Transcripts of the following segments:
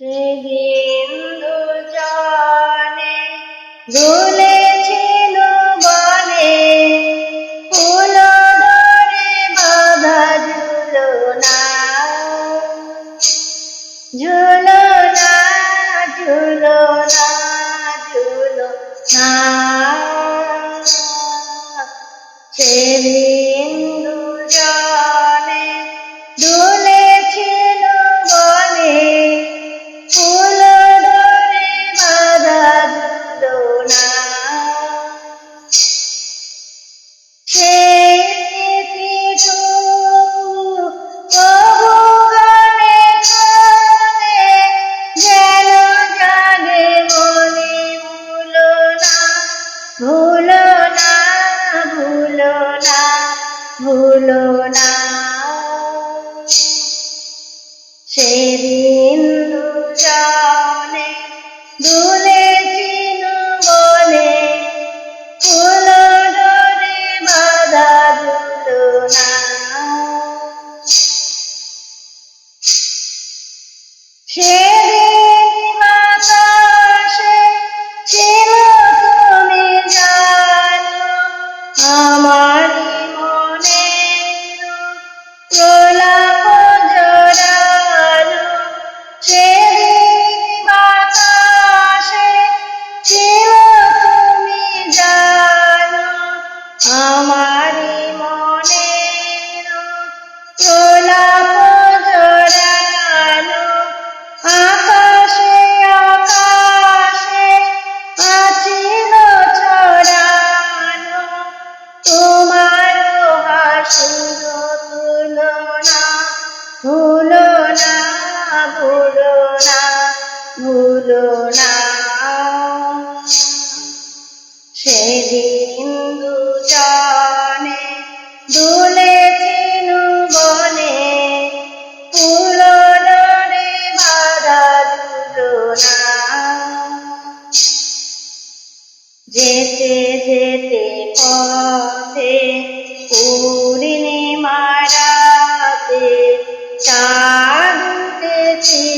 সেদিন দুজনে দুলেছিল বনে ফুল ধরে বাঁধা ঝুলনা ঝুলনা ঝুলনা ঝুলনা সেদিন ভুলো না। সেদিন দুজনে দুলেছিল বলে ফুল ডরে বাঁধা দুলনা সেদিন ভুলো না ভুলো না সেদিন দুজনে দুলেছিল বনে ফুল ডরে বাধা দুলনা যেতে যেতে পথে পূর্ণিমারাতে চাঁদ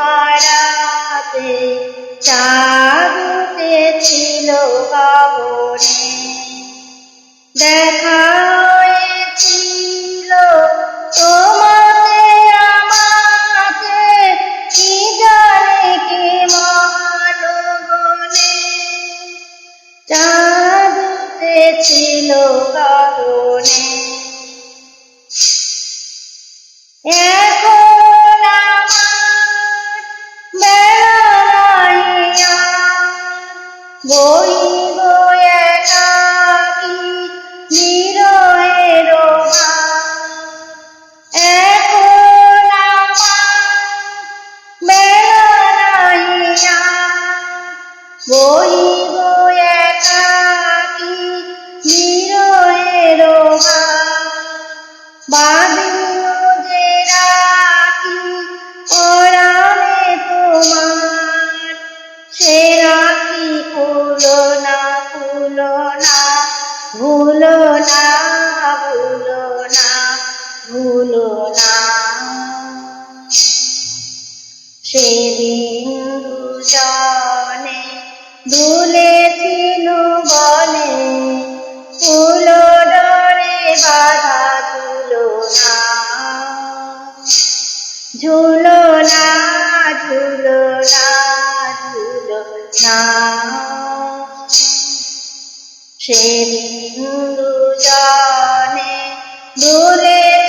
পূর্ণিমারাতে চাঁদুতে ছিল ভাবনে দেখা হয়েছিল তোমাতে আমাতে কি জানে কি মহান বনে চাঁদতে ছিল 我已 ভুলো না ভুলো না ভুলো না সেদিন দুজনে দুলেছিল বলে ফুল ডরে বাধা তুলনা ঝুলো না ঝুলো না ঝুলো না সে বিন্দু জানে ভুলে